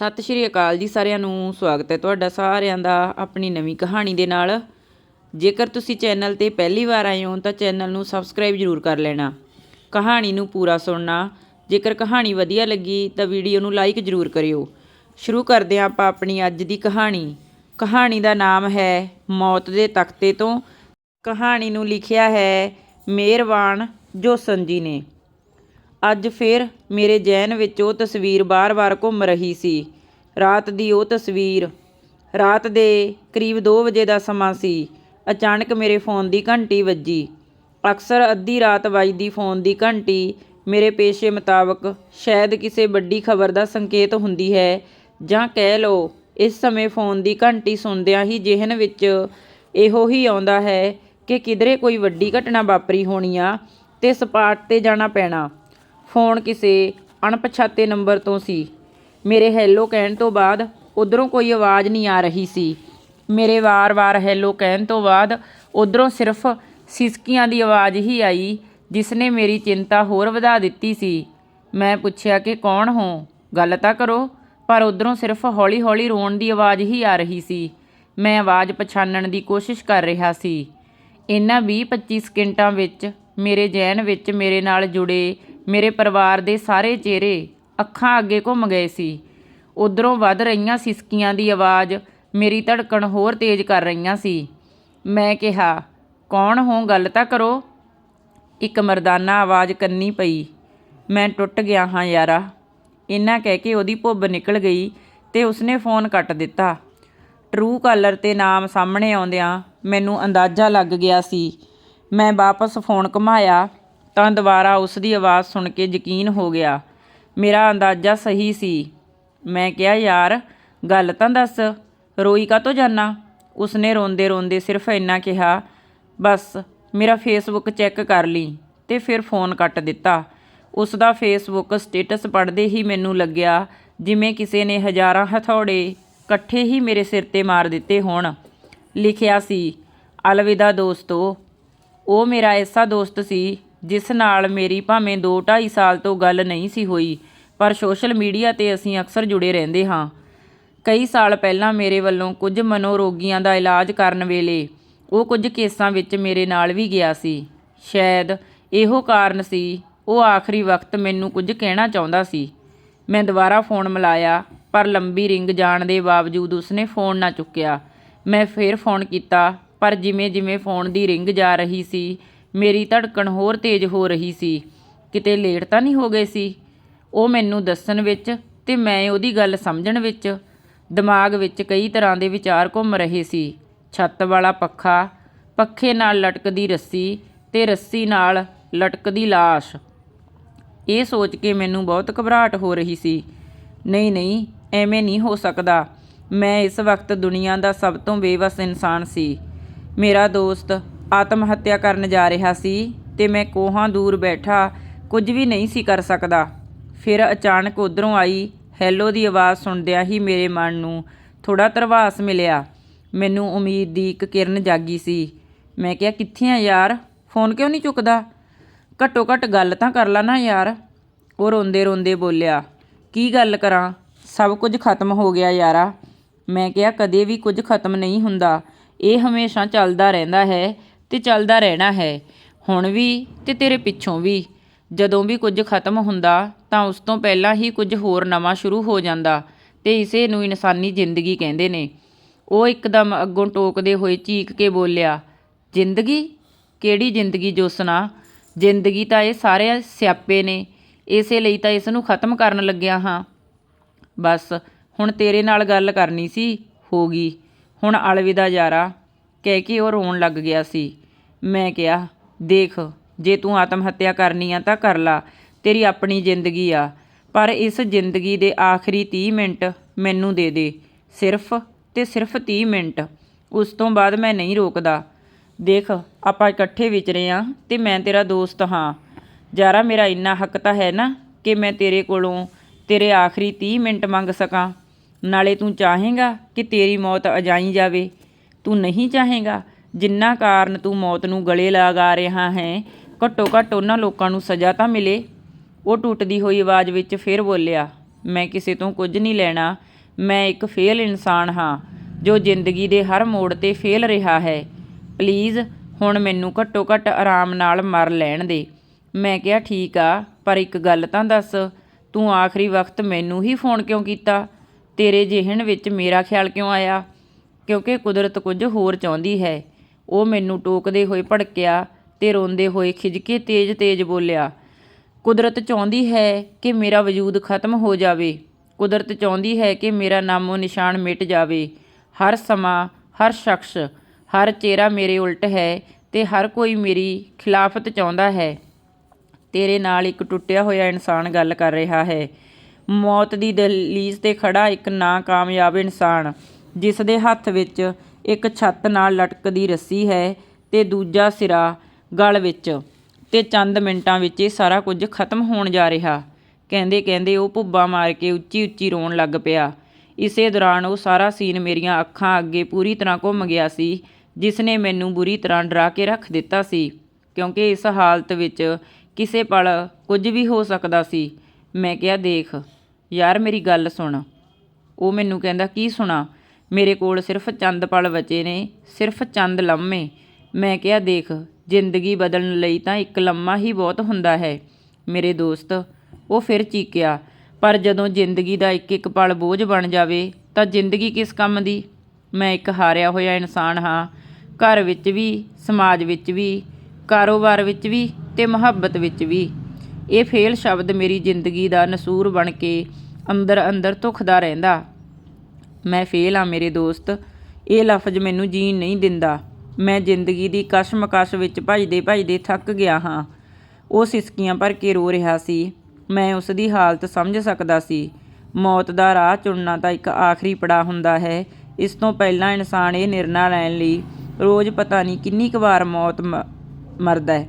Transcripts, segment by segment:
ਸਤਿ ਸ਼੍ਰੀ ਅਕਾਲ ਜੀ ਸਾਰਿਆਂ ਨੂੰ, ਸਵਾਗਤ ਹੈ ਤੁਹਾਡਾ ਸਾਰਿਆਂ ਦਾ ਆਪਣੀ ਨਵੀਂ ਕਹਾਣੀ ਦੇ ਨਾਲ। ਜੇਕਰ ਤੁਸੀਂ ਚੈਨਲ ਤੇ ਪਹਿਲੀ ਵਾਰ ਆਏ ਹੋ ਤਾਂ ਚੈਨਲ ਨੂੰ ਸਬਸਕ੍ਰਾਈਬ ਜ਼ਰੂਰ ਕਰ ਲੈਣਾ। ਕਹਾਣੀ ਨੂੰ ਪੂਰਾ ਸੁਣਨਾ। ਜੇਕਰ ਕਹਾਣੀ ਵਧੀਆ ਲੱਗੀ ਤਾਂ ਵੀਡੀਓ ਨੂੰ ਲਾਈਕ ਜ਼ਰੂਰ ਕਰਿਓ। ਸ਼ੁਰੂ ਕਰਦੇ ਹਾਂ ਆਪਾਂ ਆਪਣੀ ਅੱਜ ਦੀ ਕਹਾਣੀ। ਕਹਾਣੀ ਦਾ ਨਾਮ ਹੈ ਮੌਤ ਦੇ ਤਖਤੇ ਤੋਂ। ਕਹਾਣੀ ਨੂੰ ਲਿਖਿਆ ਹੈ ਮਿਹਰਬਾਨ ਜੋਸਨ ਜੀ ਨੇ। ਅੱਜ ਫਿਰ ਮੇਰੇ ਜਹਿਨ ਵਿੱਚ ਉਹ ਤਸਵੀਰ ਬਾਰ-ਬਾਰ ਘੁੰਮ ਰਹੀ ਸੀ। ਰਾਤ ਦੀ ਉਹ ਤਸਵੀਰ, ਰਾਤ ਦੇ ਕਰੀਬ 2 ਵਜੇ ਦਾ ਸਮਾਂ ਸੀ। ਅਚਾਨਕ ਮੇਰੇ ਫੋਨ ਦੀ ਘੰਟੀ ਵੱਜੀ। ਅਕਸਰ ਅੱਧੀ ਰਾਤ ਵੱਜਦੀ ਫੋਨ ਦੀ ਘੰਟੀ ਮੇਰੇ ਪੇਸ਼ੇ ਮੁਤਾਬਕ ਸ਼ਾਇਦ ਕਿਸੇ ਵੱਡੀ ਖਬਰ ਦਾ ਸੰਕੇਤ ਹੁੰਦੀ ਹੈ ਜਾਂ ਕਹਿ ਲਓ ਇਸ ਸਮੇਂ ਫੋਨ ਦੀ ਘੰਟੀ ਸੁਣਦਿਆਂ ਹੀ ਜਿਹਨ ਵਿੱਚ ਇਹੋ ਹੀ ਆਉਂਦਾ ਹੈ ਕਿ ਕਿਧਰੇ ਕੋਈ ਵੱਡੀ ਘਟਨਾ ਵਾਪਰੀ ਹੋਣੀ ਆ ਤੇ ਸਪਾਟ ਤੇ ਜਾਣਾ ਪੈਣਾ। ਫੋਨ ਕਿਸੇ ਅਣਪਛਾਤੇ ਨੰਬਰ ਤੋਂ ਸੀ। ਮੇਰੇ ਹੈਲੋ ਕਹਿਣ ਤੋਂ ਬਾਅਦ ਉਧਰੋਂ ਕੋਈ ਆਵਾਜ਼ ਨਹੀਂ ਆ ਰਹੀ ਸੀ। ਮੇਰੇ ਵਾਰ-ਵਾਰ ਹੈਲੋ ਕਹਿਣ ਤੋਂ ਬਾਅਦ ਉਧਰੋਂ ਸਿਰਫ ਸਿਸਕੀਆਂ ਦੀ ਆਵਾਜ਼ ਹੀ ਆਈ, ਜਿਸ ਨੇ ਮੇਰੀ ਚਿੰਤਾ ਹੋਰ ਵਧਾ ਦਿੱਤੀ ਸੀ। ਮੈਂ ਪੁੱਛਿਆ ਕਿ ਕੌਣ ਹੋ? ਗੱਲ ਤਾਂ ਕਰੋ, ਪਰ ਉਧਰੋਂ ਸਿਰਫ ਹੌਲੀ-ਹੌਲੀ ਰੋਣ ਦੀ ਆਵਾਜ਼ ਹੀ ਆ ਰਹੀ ਸੀ। ਮੈਂ ਆਵਾਜ਼ ਪਛਾਣਨ ਦੀ ਕੋਸ਼ਿਸ਼ ਕਰ ਰਿਹਾ ਸੀ। ਇਹਨਾਂ 20-25 ਸਕਿੰਟਾਂ ਵਿੱਚ ਮੇਰੇ ਜੈਨ ਵਿੱਚ ਮੇਰੇ ਨਾਲ ਜੁੜੇ ਮੇਰੇ ਪਰਿਵਾਰ ਦੇ ਸਾਰੇ ਚਿਹਰੇ ਅੱਖਾਂ ਅੱਗੇ ਘੁੰਮ ਗਏ ਸੀ। ਉਧਰੋਂ ਵੱਧ ਰਹੀਆਂ ਸਿਸਕੀਆਂ ਦੀ ਆਵਾਜ਼ ਮੇਰੀ ਧੜਕਣ ਹੋਰ ਤੇਜ਼ ਕਰ ਰਹੀਆਂ ਸੀ। ਮੈਂ ਕਿਹਾ, ਕੌਣ ਹੋ? ਗੱਲ ਤਾਂ ਕਰੋ। ਇੱਕ ਮਰਦਾਨਾ ਆਵਾਜ਼ ਕੰਨੀ ਪਈ। ਮੈਂ ਟੁੱਟ ਗਿਆ ਹਾਂ ਯਾਰਾ। ਇੰਨਾ ਕਹਿ ਕੇ ਉਹਦੀ ਭੁੱਬ ਨਿਕਲ ਗਈ ਤੇ ਉਸਨੇ ਫੋਨ ਕੱਟ ਦਿੱਤਾ। ਟਰੂ ਕਾਲਰ ਤੇ ਨਾਮ ਸਾਹਮਣੇ ਆਉਂਦਿਆਂ ਮੈਨੂੰ ਅੰਦਾਜ਼ਾ ਲੱਗ ਗਿਆ ਸੀ। ਮੈਂ ਵਾਪਸ ਫੋਨ ਘੁਮਾਇਆ। ਤਾਂ ਦੁਬਾਰਾ ਉਸ ਦੀ ਆਵਾਜ਼ ਸੁਣ ਕੇ ਯਕੀਨ ਹੋ ਗਿਆ। ਮੇਰਾ ਅੰਦਾਜ਼ਾ ਸਹੀ ਸੀ। ਮੈਂ ਕਿਹਾ, ਯਾਰ, ਗੱਲ ਤਾਂ ਦੱਸ, ਰੋਈ ਕਾਤੋਂ ਜਾਨਾ? ਉਸਨੇ ਰੋਂਦੇ ਰੋਂਦੇ ਸਿਰਫ ਇੰਨਾ ਕਿਹਾ, ਬਸ, ਮੇਰਾ ਫੇਸਬੁੱਕ ਚੈੱਕ ਕਰ ਲਈ ਤੇ ਫਿਰ ਫੋਨ ਕੱਟ ਦਿੱਤਾ। ਉਸ ਦਾ ਫੇਸਬੁੱਕ ਸਟੇਟਸ ਪੜ੍ਹਦੇ ਹੀ ਮੈਨੂੰ ਲੱਗਿਆ, ਜਿਵੇਂ ਕਿਸੇ ਨੇ ਹਜ਼ਾਰਾਂ ਹਥੌੜੇ ਇਕੱਠੇ ਹੀ ਮੇਰੇ ਸਿਰ ਤੇ ਮਾਰ ਦਿੱਤੇ ਹੋਣ। ਲਿਖਿਆ ਸੀ, ਅਲਵਿਦਾ ਦੋਸਤੋ। ਉਹ ਮੇਰਾ ਐਸਾ ਦੋਸਤ ਸੀ ਜਿਸ ਨਾਲ ਮੇਰੀ ਭਾਵੇਂ 2-2.5 ਸਾਲ ਤੋਂ ਗੱਲ ਨਹੀਂ ਸੀ ਹੋਈ, ਪਰ ਸੋਸ਼ਲ ਮੀਡੀਆ ਤੇ ਅਸੀਂ ਅਕਸਰ ਜੁੜੇ ਰਹਿੰਦੇ ਹਾਂ। ਕਈ ਸਾਲ ਪਹਿਲਾਂ ਮੇਰੇ ਵੱਲੋਂ ਕੁਝ ਮਨੋਰੋਗੀਆਂ ਦਾ ਇਲਾਜ ਕਰਨ ਵੇਲੇ ਉਹ ਕੁਝ ਕੇਸਾਂ ਵਿੱਚ ਮੇਰੇ ਨਾਲ ਵੀ ਗਿਆ ਸੀ। ਸ਼ਾਇਦ ਇਹੋ ਕਾਰਨ ਸੀ, ਉਹ ਆਖਰੀ ਵਕਤ ਮੈਨੂੰ ਕੁਝ ਕਹਿਣਾ ਚਾਹੁੰਦਾ ਸੀ। ਮੈਂ ਦੁਬਾਰਾ ਫੋਨ ਮਿਲਾਇਆ, ਪਰ ਲੰਬੀ ਰਿੰਗ ਜਾਣ ਦੇ ਬਾਵਜੂਦ ਉਸਨੇ ਫੋਨ ਨਾ ਚੁੱਕਿਆ। ਮੈਂ ਫਿਰ ਫੋਨ ਕੀਤਾ, ਪਰ ਜਿਵੇਂ ਜਿਵੇਂ ਫੋਨ ਦੀ ਰਿੰਗ ਜਾ ਰਹੀ ਸੀ ਮੇਰੀ ਧੜਕਣ ਹੋਰ ਤੇਜ਼ ਹੋ ਰਹੀ ਸੀ। ਕਿਤੇ ਲੇਟ ਤਾਂ ਨਹੀਂ ਹੋ ਗਏ ਸੀ? ਉਹ ਮੈਨੂੰ ਦੱਸਣ ਵਿੱਚ ਤੇ ਮੈਂ ਉਹਦੀ ਗੱਲ ਸਮਝਣ ਵਿੱਚ ਦਿਮਾਗ ਵਿੱਚ ਕਈ ਤਰ੍ਹਾਂ ਦੇ ਵਿਚਾਰ ਘੁੰਮ ਰਹੇ ਸੀ। ਛੱਤ ਵਾਲਾ ਪੱਖਾ, ਪੱਖੇ ਨਾਲ ਲਟਕਦੀ ਰੱਸੀ ਤੇ ਰੱਸੀ ਨਾਲ ਲਟਕਦੀ ਲਾਸ਼। ਇਹ ਸੋਚ ਕੇ ਮੈਨੂੰ ਬਹੁਤ ਘਬਰਾਹਟ ਹੋ ਰਹੀ ਸੀ। ਨਹੀਂ ਨਹੀਂ, ਐਵੇਂ ਨਹੀਂ ਹੋ ਸਕਦਾ। ਮੈਂ ਇਸ ਵਕਤ ਦੁਨੀਆ ਦਾ ਸਭ ਤੋਂ ਬੇਵਸ ਇਨਸਾਨ ਸੀ। ਮੇਰਾ ਦੋਸਤ ਆਤਮ ਹੱਤਿਆ ਕਰਨ ਜਾ ਰਿਹਾ ਸੀ ਤੇ ਮੈਂ ਕੋਹਾਂ ਦੂਰ ਬੈਠਾ, ਕੁਝ ਵੀ ਨਹੀਂ ਸੀ ਕਰ ਸਕਦਾ। ਫਿਰ ਅਚਾਨਕ ਉਧਰੋਂ ਆਈ, ਹੈਲੋ ਦੀ ਆਵਾਜ਼ ਸੁਣਦਿਆਂ ਹੀ ਮੇਰੇ ਮਨ ਨੂੰ ਥੋੜਾ ਤਰਵਾਸ ਮਿਲਿਆ। ਮੈਨੂੰ ਉਮੀਦ ਦੀ ਇੱਕ ਕਿਰਨ ਜਾਗੀ ਸੀ। ਮੈਂ ਕਿਹਾ, ਕਿੱਥੇ ਆ ਯਾਰ? ਫੋਨ ਕਿਉਂ ਨਹੀਂ ਚੁੱਕਦਾ? ਘੱਟੋ ਘੱਟ ਗੱਲ ਤਾਂ ਕਰ ਲਾ ਨਾ ਯਾਰ। ਉਹ ਰੋਂਦੇ ਰੋਂਦੇ ਬੋਲਿਆ। ਕੀ ਗੱਲ ਕਰਾਂ? ਸਭ ਕੁਝ ਖਤਮ ਹੋ ਗਿਆ ਯਾਰਾ। ਮੈਂ ਕਿਹਾ, ਕਦੇ ਵੀ ਕੁਝ ਖਤਮ ਨਹੀਂ ਹੁੰਦਾ। ਇਹ ਹਮੇਸ਼ਾ ਚੱਲਦਾ ਰਹਿੰਦਾ ਹੈ। ਤੇ ਚੱਲਦਾ ਰਹਿਣਾ ਹੈ। ਹੁਣ ਵੀ ਤੇ ਤੇਰੇ ਪਿੱਛੋਂ ਵੀ। ਜਦੋਂ ਵੀ ਕੁਝ ਖਤਮ ਹੁੰਦਾ ਤਾਂ ਉਸ ਤੋਂ ਪਹਿਲਾਂ ਹੀ ਕੁਝ ਹੋਰ ਨਵਾਂ ਸ਼ੁਰੂ ਹੋ ਜਾਂਦਾ ਤੇ ਇਸੇ ਨੂੰ ਇਨਸਾਨੀ ਜ਼ਿੰਦਗੀ ਕਹਿੰਦੇ ਨੇ। ਉਹ ਇੱਕਦਮ ਅੱਗੋਂ ਟੋਕਦੇ ਹੋਏ ਚੀਕ ਕੇ ਬੋਲਿਆ, ਜ਼ਿੰਦਗੀ? ਕਿਹੜੀ ਜ਼ਿੰਦਗੀ ਜੋਸਨਾ? ਜ਼ਿੰਦਗੀ ਤਾਂ ਇਹ ਸਾਰੇ ਸਿਆਪੇ ਨੇ। ਇਸੇ ਲਈ ਤਾਂ ਇਸ ਨੂੰ ਖਤਮ ਕਰਨ ਲੱਗਿਆ ਹਾਂ। ਬਸ, ਹੁਣ ਤੇਰੇ ਨਾਲ ਗੱਲ ਕਰਨੀ ਸੀ, ਹੋ ਗਈ। ਹੁਣ ਅਲਵਿਦਾ ਯਾਰਾ, ਕਹਿ ਕੇ ਉਹ ਰੋਣ ਲੱਗ ਗਿਆ ਸੀ। ਮੈਂ ਕਿਹਾ, ਦੇਖ, ਜੇ ਤੂੰ ਆਤਮ ਹੱਤਿਆ ਕਰਨੀ ਆ ਤਾਂ ਕਰ ਲਾ, ਤੇਰੀ ਆਪਣੀ ਜ਼ਿੰਦਗੀ ਆ। ਪਰ ਇਸ ਜ਼ਿੰਦਗੀ ਦੇ ਆਖਰੀ 30 ਮਿੰਟ ਮੈਨੂੰ ਦੇ ਦੇ, ਸਿਰਫ ਤੇ ਸਿਰਫ 30 ਮਿੰਟ। ਉਸ ਤੋਂ ਬਾਅਦ ਮੈਂ ਨਹੀਂ ਰੋਕਦਾ। ਦੇਖ, ਆਪਾਂ ਇਕੱਠੇ ਵਿਚਰੇ ਆ ਤੇ ਮੈਂ ਤੇਰਾ ਦੋਸਤ ਹਾਂ। ਯਾਰਾ ਮੇਰਾ ਇੰਨਾ ਹੱਕ ਤਾਂ ਹੈ ਨਾ ਕਿ ਮੈਂ ਤੇਰੇ ਕੋਲੋਂ ਤੇਰੇ ਆਖਰੀ 30 ਮਿੰਟ ਮੰਗ ਸਕਾਂ। ਨਾਲੇ ਤੂੰ ਚਾਹੇਗਾ ਕਿ ਤੇਰੀ ਮੌਤ ਅਜਾਈ ਜਾਵੇ। ਤੂੰ ਨਹੀਂ ਚਾਹੇਗਾ ਜਿੰਨਾ ਕਾਰਨ ਤੂੰ ਮੌਤ ਨੂੰ ਗਲੇ ਲਗਾ ਰਿਹਾ ਹੈ, ਘੱਟੋ ਘੱਟ ਉਹਨਾਂ ਲੋਕਾਂ ਨੂੰ ਸਜ਼ਾ ਤਾਂ ਮਿਲੇ। ਉਹ ਟੁੱਟਦੀ ਹੋਈ ਆਵਾਜ਼ ਵਿੱਚ ਫਿਰ ਬੋਲਿਆ, ਮੈਂ ਕਿਸੇ ਤੋਂ ਕੁਝ ਨਹੀਂ ਲੈਣਾ, ਮੈਂ ਇੱਕ ਫੇਲ ਇਨਸਾਨ ਹਾਂ, ਜੋ ਜ਼ਿੰਦਗੀ ਦੇ ਹਰ ਮੋੜ ਤੇ ਫੇਲ ਰਿਹਾ ਹੈ। ਪਲੀਜ਼, ਹੁਣ ਮੈਨੂੰ ਘੱਟੋ ਘੱਟ ਆਰਾਮ ਨਾਲ ਮਰ ਲੈਣ ਦੇ। ਮੈਂ ਕਿਹਾ, ਠੀਕ ਆ, ਪਰ ਇੱਕ ਗੱਲ ਤਾਂ ਦੱਸ, ਤੂੰ ਆਖਰੀ ਵਕਤ ਮੈਨੂੰ ਹੀ ਫੋਨ ਕਿਉਂ ਕੀਤਾ? ਤੇਰੇ ਜਿਹਨ ਵਿੱਚ ਮੇਰਾ ਖਿਆਲ ਕਿਉਂ ਆਇਆ? ਕਿਉਂਕਿ ਕੁਦਰਤ ਕੁਝ ਹੋਰ ਚਾਹੁੰਦੀ ਹੈ। ਉਹ ਮੈਨੂੰ ਟੋਕਦੇ ਹੋਏ ਭੜਕਿਆ ਤੇ ਰੋਂਦੇ ਹੋਏ ਖਿਜ ਕੇ ਤੇਜ਼-ਤੇਜ਼ ਬੋਲਿਆ, ਕੁਦਰਤ ਚਾਹੁੰਦੀ ਹੈ ਕਿ ਮੇਰਾ ਵਜੂਦ ਖਤਮ ਹੋ ਜਾਵੇ। ਕੁਦਰਤ ਚਾਹੁੰਦੀ ਹੈ ਕਿ ਮੇਰਾ ਨਾਮੋ ਨਿਸ਼ਾਨ ਮਿਟ ਜਾਵੇ। ਹਰ ਸਮਾਂ, ਹਰ ਸ਼ਖਸ, ਹਰ ਚਿਹਰਾ ਮੇਰੇ ਉਲਟ ਹੈ ਤੇ ਹਰ ਕੋਈ ਮੇਰੀ ਖਿਲਾਫਤ ਚਾਹੁੰਦਾ ਹੈ। ਤੇਰੇ ਨਾਲ ਇੱਕ ਟੁੱਟਿਆ ਹੋਇਆ ਇਨਸਾਨ ਗੱਲ ਕਰ ਰਿਹਾ ਹੈ। ਮੌਤ ਦੀ ਦਲੀਜ਼ ਤੇ ਖੜਾ ਇੱਕ ਨਾਕਾਮਯਾਬ ਇਨਸਾਨ ਜਿਸ ਦੇ ਹੱਥ ਵਿੱਚ ਇੱਕ ਛੱਤ ਨਾਲ ਲਟਕਦੀ ਰੱਸੀ ਹੈ ਤੇ ਦੂਜਾ ਸਿਰਾ ਗਲ ਵਿੱਚ ਤੇ ਚੰਦ ਮਿੰਟਾਂ ਵਿੱਚ ਇਹ ਸਾਰਾ ਕੁਝ ਖਤਮ ਹੋਣ ਜਾ ਰਿਹਾ। ਕਹਿੰਦੇ ਕਹਿੰਦੇ ਉਹ ਭੁੱਬਾ ਮਾਰ ਕੇ ਉੱਚੀ ਉੱਚੀ ਰੋਣ ਲੱਗ ਪਿਆ। ਇਸੇ ਦੌਰਾਨ ਉਹ ਸਾਰਾ ਸੀਨ ਮੇਰੀਆਂ ਅੱਖਾਂ ਅੱਗੇ ਪੂਰੀ ਤਰ੍ਹਾਂ ਘੁੰਮ ਗਿਆ ਸੀ ਜਿਸ ਨੇ ਮੈਨੂੰ ਬੁਰੀ ਤਰ੍ਹਾਂ ਡਰਾ ਕੇ ਰੱਖ ਦਿੱਤਾ ਸੀ, ਕਿਉਂਕਿ ਇਸ ਹਾਲਤ ਵਿੱਚ ਕਿਸੇ ਪਲ ਕੁਝ ਵੀ ਹੋ ਸਕਦਾ ਸੀ। ਮੈਂ ਕਿਹਾ, ਦੇਖ, ਯਾਰ ਮੇਰੀ ਗੱਲ ਸੁਣ। ਉਹ ਮੈਨੂੰ ਕਹਿੰਦਾ, ਕੀ ਸੁਣਾ? ਮੇਰੇ ਕੋਲ ਸਿਰਫ ਚੰਦ ਪਲ ਬਚੇ ਨੇ, ਸਿਰਫ ਚੰਦ ਲੰਮੇ। ਮੈਂ ਕਿਹਾ, ਦੇਖ, ਜ਼ਿੰਦਗੀ ਬਦਲਣ ਲਈ ਤਾਂ ਇੱਕ ਲੰਮਾ ਹੀ ਬਹੁਤ ਹੁੰਦਾ ਹੈ। ਮੇਰੇ ਦੋਸਤ, ਉਹ ਫਿਰ ਚੀਕਿਆ, ਪਰ ਜਦੋਂ ਜ਼ਿੰਦਗੀ ਦਾ ਇੱਕ ਇੱਕ ਪਲ ਬੋਝ ਬਣ ਜਾਵੇ, ਤਾਂ ਜ਼ਿੰਦਗੀ ਕਿਸ ਕੰਮ ਦੀ? ਮੈਂ ਇੱਕ ਹਾਰਿਆ ਹੋਇਆ ਇਨਸਾਨ ਹਾਂ। ਘਰ ਵਿੱਚ ਵੀ, ਸਮਾਜ ਵਿੱਚ ਵੀ, ਕਾਰੋਬਾਰ ਵਿੱਚ ਵੀ ਤੇ ਮੁਹੱਬਤ ਵਿੱਚ ਵੀ। ਇਹ ਫੇਲ ਸ਼ਬਦ ਮੇਰੀ ਜ਼ਿੰਦਗੀ ਦਾ ਨਸੂਰ ਬਣ ਕੇ ਅੰਦਰ ਅੰਦਰ ਧੁਖਦਾ ਰਹਿੰਦਾ। ਮੈਂ ਫੇਲ ਆ ਮੇਰੇ ਦੋਸਤ। ਇਹ ਲਫ਼ਜ਼ ਮੈਨੂੰ ਜੀਣ ਨਹੀਂ ਦਿੰਦਾ। ਮੈਂ ਜ਼ਿੰਦਗੀ ਦੀ ਕਸ਼ਮਕਸ਼ ਵਿੱਚ ਭਜਦੇ ਭਜਦੇ ਥੱਕ ਗਿਆ ਹਾਂ। ਉਹ ਸਿਸਕੀਆਂ ਭਰ ਕੇ ਰੋ ਰਿਹਾ ਸੀ। ਮੈਂ ਉਸ ਦੀ ਹਾਲਤ ਸਮਝ ਸਕਦਾ ਸੀ। ਮੌਤ ਦਾ ਰਾਹ ਚੁਣਨਾ ਤਾਂ ਇੱਕ ਆਖਰੀ ਪੜਾਅ ਹੁੰਦਾ ਹੈ। ਇਸ ਤੋਂ ਪਹਿਲਾਂ ਇਨਸਾਨ ਇਹ ਨਿਰਣਾ ਲੈਣ ਲਈ ਰੋਜ਼ ਪਤਾ ਨਹੀਂ ਕਿੰਨੀ ਕੁ ਵਾਰ ਮੌਤ ਮਰਦਾ ਹੈ।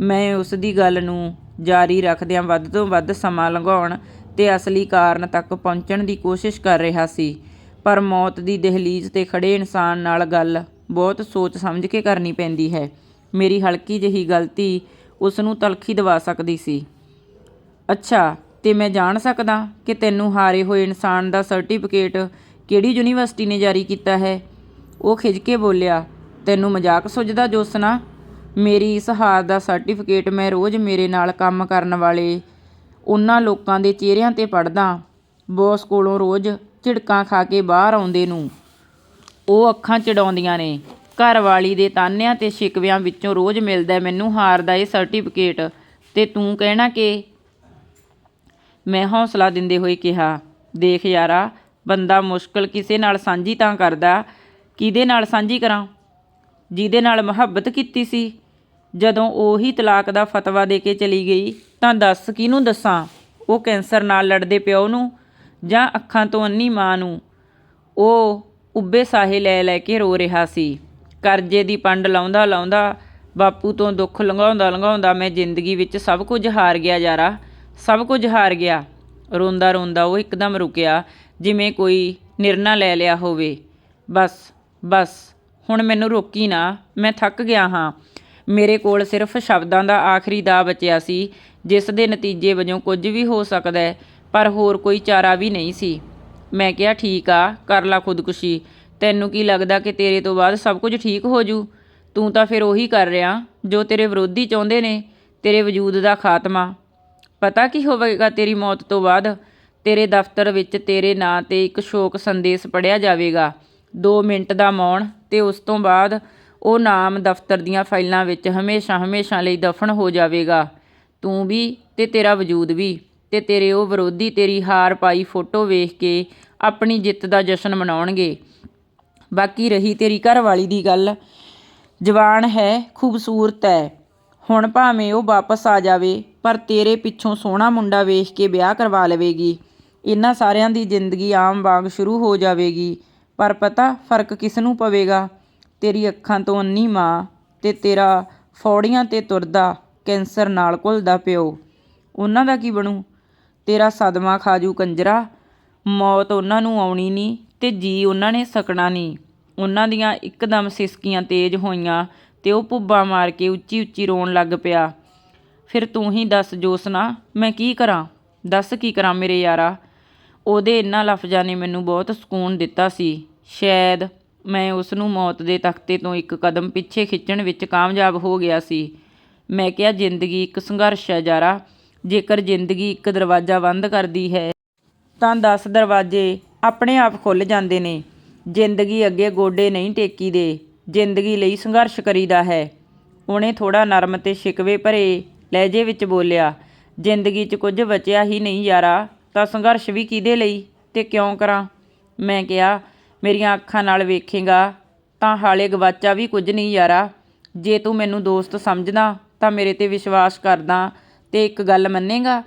ਮੈਂ ਉਸ ਦੀ ਗੱਲ ਨੂੰ ਜਾਰੀ ਰੱਖਦਿਆਂ ਵੱਧ ਤੋਂ ਵੱਧ ਸਮਾਂ ਲੰਘਾਉਣ ਤੇ ਅਸਲੀ ਕਾਰਨ ਤੱਕ ਪਹੁੰਚਣ ਦੀ ਕੋਸ਼ਿਸ਼ ਕਰ ਰਿਹਾ ਸੀ। ਪਰ ਮੌਤ ਦੀ ਦਹਿਲੀਜ ਤੇ ਖੜ੍ਹੇ ਇਨਸਾਨ ਨਾਲ ਗੱਲ ਬਹੁਤ ਸੋਚ ਸਮਝ ਕੇ ਕਰਨੀ ਪੈਂਦੀ ਹੈ। ਮੇਰੀ ਹਲਕੀ ਜਿਹੀ ਗਲਤੀ ਉਸ ਨੂੰ ਤਲਖੀ ਦਵਾ ਸਕਦੀ ਸੀ। ਅੱਛਾ, ਤੇ ਮੈਂ ਜਾਣ ਸਕਦਾ ਕਿ ਤੈਨੂੰ ਹਾਰੇ ਹੋਏ ਇਨਸਾਨ ਦਾ ਸਰਟੀਫਿਕੇਟ ਕਿਹੜੀ ਯੂਨੀਵਰਸਿਟੀ ਨੇ ਜਾਰੀ ਕੀਤਾ ਹੈ? ਉਹ ਖਿਜ ਕੇ ਬੋਲਿਆ, ਤੈਨੂੰ ਮਜ਼ਾਕ ਸੁਝਦਾ ਜੋਸਨਾ ਮੇਰੀ ਇਸ ਹਾਰ ਦਾ ਸਰਟੀਫਿਕੇਟ ਮੈਂ ਰੋਜ਼ ਮੇਰੇ ਨਾਲ ਕੰਮ ਕਰਨ ਵਾਲੇ ਉਹਨਾਂ ਲੋਕਾਂ ਦੇ ਚਿਹਰਿਆਂ ਤੇ ਪੜਦਾ ਬੌਸ ਕੋਲੋਂ ਰੋਜ਼ ਝਿੜਕਾਂ ਖਾ ਕੇ ਬਾਹਰ ਆਉਂਦੇ ਨੂੰ। ਉਹ ਅੱਖਾਂ ਚੜਾਉਂਦੀਆਂ ਨੇ। ਘਰ ਵਾਲੀ ਦੇ ਤਾਨਿਆਂ ਤੇ ਸ਼ਿਕਵਿਆਂ ਵਿੱਚੋਂ ਰੋਜ਼ ਮਿਲਦਾ ਮੈਨੂੰ ਹਾਰ ਦਾ ਇਹ ਸਰਟੀਫਿਕੇਟ ਤੇ ਤੂੰ ਕਹਿਣਾ ਕਿ? ਮੈਂ ਹੌਸਲਾ ਦਿੰਦੇ ਹੋਏ ਕਿਹਾ, ਦੇਖ ਯਾਰਾ, ਬੰਦਾ ਮੁਸ਼ਕਲ ਕਿਸੇ ਨਾਲ ਸਾਂਝੀ ਤਾਂ ਕਰਦਾ। ਕਿਹਦੇ ਨਾਲ ਸਾਂਝੀ ਕਰਾਂ? ਜਿਹਦੇ ਨਾਲ ਮੁਹੱਬਤ ਕੀਤੀ ਸੀ। ਜਦੋਂ ਉਹੀ ਤਲਾਕ ਦਾ ਫਤਵਾ ਦੇ ਕੇ ਚਲੀ ਗਈ ਤਾਂ ਦੱਸ ਕਿਹਨੂੰ ਦੱਸਾਂ? ਉਹ ਕੈਂਸਰ ਨਾਲ ਲੜਦੇ ਪਿਓ ਨੂੰ ਜਾਂ ਅੱਖਾਂ ਤੋਂ ਅੰਨੀ ਮਾਂ ਨੂੰ। ਉਹ ਉੱਬੇ ਸਾਹੇ ਲੈ ਲੈ ਕੇ ਰੋ ਰਿਹਾ ਸੀ। ਕਰਜ਼ੇ ਦੀ ਪੰਡ ਲਾਉਂਦਾ ਲਾਉਂਦਾ ਬਾਪੂ ਤੋਂ ਦੁੱਖ ਲੰਘਾਉਂਦਾ ਲੰਘਾਉਂਦਾ ਮੈਂ ਜ਼ਿੰਦਗੀ ਵਿੱਚ ਸਭ ਕੁਝ ਹਾਰ ਗਿਆ ਯਾਰਾ, ਸਭ ਕੁਝ ਹਾਰ ਗਿਆ। ਰੋਂਦਾ ਰੋਂਦਾ ਉਹ ਇੱਕਦਮ ਰੁਕਿਆ, ਜਿਵੇਂ ਕੋਈ ਨਿਰਣਾ ਲੈ ਲਿਆ ਹੋਵੇ। ਬਸ ਬਸ, ਹੁਣ ਮੈਨੂੰ ਰੋਕੀ ਨਾ, ਮੈਂ ਥੱਕ ਗਿਆ ਹਾਂ। ਮੇਰੇ ਕੋਲ ਸਿਰਫ ਸ਼ਬਦਾਂ ਦਾ ਆਖਰੀ ਦਾ ਬਚਿਆ ਸੀ, ਜਿਸ ਦੇ ਨਤੀਜੇ ਵਜੋਂ ਕੁਝ ਵੀ ਹੋ ਸਕਦਾ ਹੈ। ਪਰ ਹੋਰ ਕੋਈ ਚਾਰਾ ਵੀ ਨਹੀਂ ਸੀ। ਮੈਂ ਕਿਹਾ, ਠੀਕ ਆ, ਕਰ ਲਾ ਖੁਦਕੁਸ਼ੀ। ਤੈਨੂੰ ਕੀ ਲੱਗਦਾ ਕਿ ਤੇਰੇ ਤੋਂ ਬਾਅਦ ਸਭ ਕੁਝ ਠੀਕ ਹੋ ਜੂ? ਤੂੰ ਤਾਂ ਫਿਰ ਉਹੀ ਕਰ ਰਿਹਾ, ਜੋ ਤੇਰੇ ਵਿਰੋਧੀ ਚਾਹੁੰਦੇ ਨੇ, ਤੇਰੇ ਵਜੂਦ ਦਾ ਖਾਤਮਾ। ਪਤਾ ਕੀ ਹੋਵੇਗਾ ਤੇਰੀ ਮੌਤ ਤੋਂ ਬਾਅਦ? ਤੇਰੇ ਦਫ਼ਤਰ ਵਿੱਚ ਤੇਰੇ ਨਾਂ ਤੇ ਇੱਕ ਸ਼ੋਕ ਸੰਦੇਸ਼ ਪੜਿਆ ਜਾਵੇਗਾ। 2 ਮਿੰਟ ਦਾ ਮੌਨ ਤੇ ਉਸ ਤੋਂ ਬਾਅਦ ਉਹ ਨਾਮ ਦਫ਼ਤਰ ਦੀਆਂ ਫਾਈਲਾਂ ਵਿੱਚ ਹਮੇਸ਼ਾ ਹਮੇਸ਼ਾ ਲਈ ਦਫਨ ਹੋ ਜਾਵੇਗਾ। ਤੂੰ ਵੀ ਤੇ ਤੇਰਾ ਵਜੂਦ ਵੀ। ਤੇ ਤੇਰੇ ਉਹ ਵਿਰੋਧੀ ਤੇਰੀ ਹਾਰ ਪਾਈ ਫੋਟੋ ਵੇਖ ਕੇ ਆਪਣੀ ਜਿੱਤ ਦਾ ਜਸ਼ਨ ਮਨਾਉਣਗੇ। ਬਾਕੀ ਰਹੀ ਤੇਰੀ ਘਰ ਵਾਲੀ ਦੀ ਗੱਲ। ਜਵਾਨ ਹੈ, ਖੂਬਸੂਰਤ ਹੈ। ਹੁਣ ਭਾਵੇਂ ਉਹ ਵਾਪਸ ਆ ਜਾਵੇ, ਪਰ ਤੇਰੇ ਪਿੱਛੋਂ ਸੋਹਣਾ ਮੁੰਡਾ ਵੇਖ ਕੇ ਵਿਆਹ ਕਰਵਾ ਲਵੇਗੀ। ਇਹਨਾਂ ਸਾਰਿਆਂ ਦੀ ਜ਼ਿੰਦਗੀ ਆਮ ਵਾਂਗ ਸ਼ੁਰੂ ਹੋ ਜਾਵੇਗੀ, ਪਰ ਪਤਾ ਫ਼ਰਕ ਕਿਸ ਨੂੰ ਪਵੇਗਾ? ਤੇਰੀ ਅੱਖਾਂ ਤੋਂ ਅੰਨੀ ਮਾਂ ਤੇ ਤੇਰਾ ਫੌੜੀਆਂ ਤੇ ਤੁਰਦਾ ਕੈਂਸਰ ਨਾਲ ਘੁਲਦਾ ਪਿਓ। ਉਹਨਾਂ ਦਾ ਕੀ ਬਣੂ? ਤੇਰਾ ਸਦਮਾ ਖਾਜੂ ਕੰਜਰਾ। ਮੌਤ ਉਹਨਾਂ ਨੂੰ ਆਉਣੀ ਨਹੀਂ ਤੇ ਜੀ ਉਹਨਾਂ ਨੇ ਸਕਣਾ ਨਹੀਂ ਉਹਨਾਂ ਦੀਆਂ ਇੱਕਦਮ ਸਿਸਕੀਆਂ ਤੇਜ਼ ਹੋਈਆਂ ਤੇ ਉਹ ਪੁੱਬਾ ਮਾਰ ਕੇ ਉੱਚੀ ਉੱਚੀ ਰੋਣ ਲੱਗ ਪਿਆ। ਫਿਰ ਤੂੰ ਹੀ ਦੱਸ ਜੋਸਨਾ, ਮੈਂ ਕੀ ਕਰਾਂ? ਦੱਸ ਕੀ ਕਰਾਂ ਮੇਰੇ ਯਾਰਾ? ਉਹਦੇ ਇਹਨਾਂ ਲਫ਼ਜ਼ਾਂ ਨੇ ਮੈਨੂੰ ਬਹੁਤ ਸਕੂਨ ਦਿੱਤਾ ਸੀ। ਸ਼ਾਇਦ ਮੈਂ ਉਸ ਨੂੰ ਮੌਤ ਦੇ ਤਖਤੇ ਤੋਂ ਇੱਕ ਕਦਮ ਪਿੱਛੇ ਖਿੱਚਣ ਵਿੱਚ ਕਾਮਯਾਬ ਹੋ ਗਿਆ ਸੀ। ਮੈਂ ਕਿਹਾ, ਜ਼ਿੰਦਗੀ ਇੱਕ ਸੰਘਰਸ਼ ਹੈ ਯਾਰਾ। ਜੇਕਰ ਜ਼ਿੰਦਗੀ ਇੱਕ ਦਰਵਾਜ਼ਾ ਬੰਦ ਕਰਦੀ ਹੈ, ਤਾਂ 10 ਦਰਵਾਜ਼ੇ ਆਪਣੇ ਆਪ ਖੁੱਲ ਜਾਂਦੇ ਨੇ। ਜ਼ਿੰਦਗੀ ਅੱਗੇ ਗੋਡੇ ਨਹੀਂ ਟੇਕੀਦੇ, ਜ਼ਿੰਦਗੀ ਲਈ ਸੰਘਰਸ਼ ਕਰੀਦਾ ਹੈ। ਉਹਨੇ ਥੋੜਾ ਨਰਮ ਤੇ ਸ਼ਿਕਵੇ ਭਰੇ ਲਹਿਜੇ ਵਿੱਚ ਬੋਲਿਆ, ਜ਼ਿੰਦਗੀ 'ਚ ਕੁਝ ਬਚਿਆ ਹੀ ਨਹੀਂ ਯਾਰਾ, ਤਾਂ ਸੰਘਰਸ਼ ਵੀ ਕਿਹਦੇ ਲਈ ਤੇ ਕਿਉਂ ਕਰਾਂ? ਮੈਂ ਕਿਹਾ, ਮੇਰੀਆਂ ਅੱਖਾਂ ਨਾਲ ਵੇਖੇਗਾ, ਤਾਂ ਹਾਲੇ ਗਵਾਚਾ ਵੀ ਕੁਝ ਨਹੀਂ ਯਾਰਾ। ਜੇ ਤੂੰ ਮੈਨੂੰ ਦੋਸਤ ਸਮਝਦਾ, ਤਾਂ ਮੇਰੇ ਤੇ ਵਿਸ਼ਵਾਸ ਕਰਦਾ ਤੇ ਇੱਕ ਗੱਲ ਮੰਨੇਗਾ?